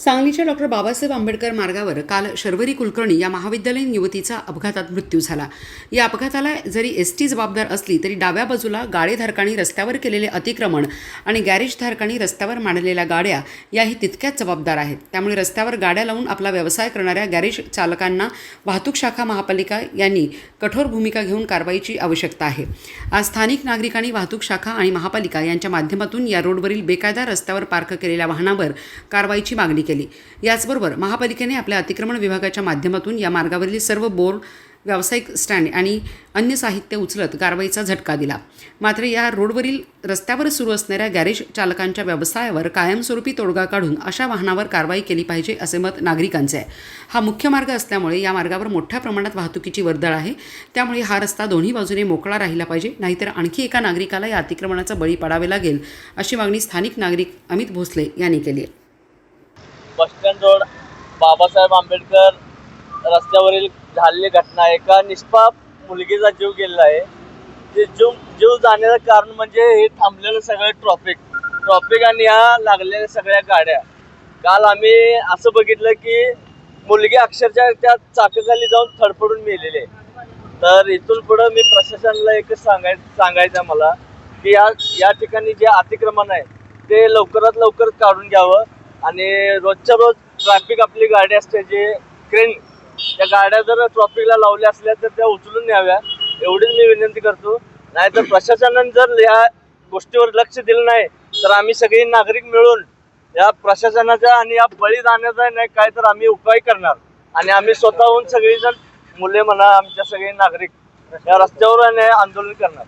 सांगलीच्या डॉक्टर बाबासाहेब आंबेडकर मार्गावर काल शर्वरी कुलकर्णी या महाविद्यालयीन युवतीचा अपघातात मृत्यू झाला. या अपघाताला जरी एस टी जबाबदार असली तरी डाव्या बाजूला गाडेधारकांनी रस्त्यावर केलेले अतिक्रमण आणि गॅरेजधारकांनी रस्त्यावर मांडलेल्या गाड्या याही तितक्याच जबाबदार आहेत. त्यामुळे रस्त्यावर गाड्या लावून आपला व्यवसाय करणाऱ्या गॅरेज चालकांना वाहतूक शाखा महापालिका यांनी कठोर भूमिका घेऊन कारवाईची आवश्यकता आहे. आज स्थानिक नागरिकांनी वाहतूक शाखा आणि महापालिका यांच्या माध्यमातून या रोडवरील बेकायदा रस्त्यावर पार्क केलेल्या वाहनावर कारवाईची मागणी केली. याचबरोबर महापालिकेने आपल्या अतिक्रमण विभागाच्या माध्यमातून या मार्गावरील सर्व बोर्ड व्यावसायिक स्टँड आणि अन्य साहित्य उचलत कारवाईचा झटका दिला. मात्र या रोडवरील रस्त्यावर सुरू असणाऱ्या गॅरेज चालकांच्या व्यवसायावर कायमस्वरूपी तोडगा काढून अशा वाहनावर कारवाई केली पाहिजे असे मत नागरिकांचे आहे. हा मुख्य मार्ग असल्यामुळे या मार्गावर मोठ्या प्रमाणात वाहतुकीची वर्दळ आहे. त्यामुळे हा रस्ता दोन्ही बाजूने मोकळा राहिला पाहिजे नाहीतर आणखी एका नागरिकाला या अतिक्रमणाचा बळी पडावे लागेल अशी मागणी स्थानिक नागरिक अमित भोसले यांनी केली आहे. बसस्टँड रोड बाबासाहेब आंबेडकर रस्त्यावरील झालेली घटना एका निष्पाप मुलगीचा जीव गेलेला आहे. ते जीव जीव जाण्याचं कारण म्हणजे हे थांबलेलं सगळं ट्रॉफिक ट्रॉफिक आणि ह्या लागलेल्या सगळ्या गाड्या. काल आम्ही असं बघितलं की मुलगी अक्षरशः त्या चाकाखाली जाऊन थडफडून मेलेली आहे. तर इथून पुढं मी प्रशासनाला एकच सांगाय सांगायचं आहे मला की या या ठिकाणी जे अतिक्रमण आहे ते लवकरात लवकर काढून घ्यावं. आणि रोजच्या रोज ट्रॅफिक आपली गाडी असते जे क्रेन त्या गाड्या जर ट्रॉफिकला लावल्या असल्या तर त्या उचलून न्याव्या. एवढीच मी विनंती करतो. नाहीतर प्रशासनाने जर या गोष्टीवर लक्ष दिलं नाही तर आम्ही सगळे नागरिक मिळून या प्रशासनाचा आणि या बळीदानाचा नाही काय तर आम्ही उपाय करणार. आणि आम्ही स्वतःहून सगळेजण मुले म्हणा आमच्या सगळे नागरिक या रस्त्यावर आंदोलन करणार.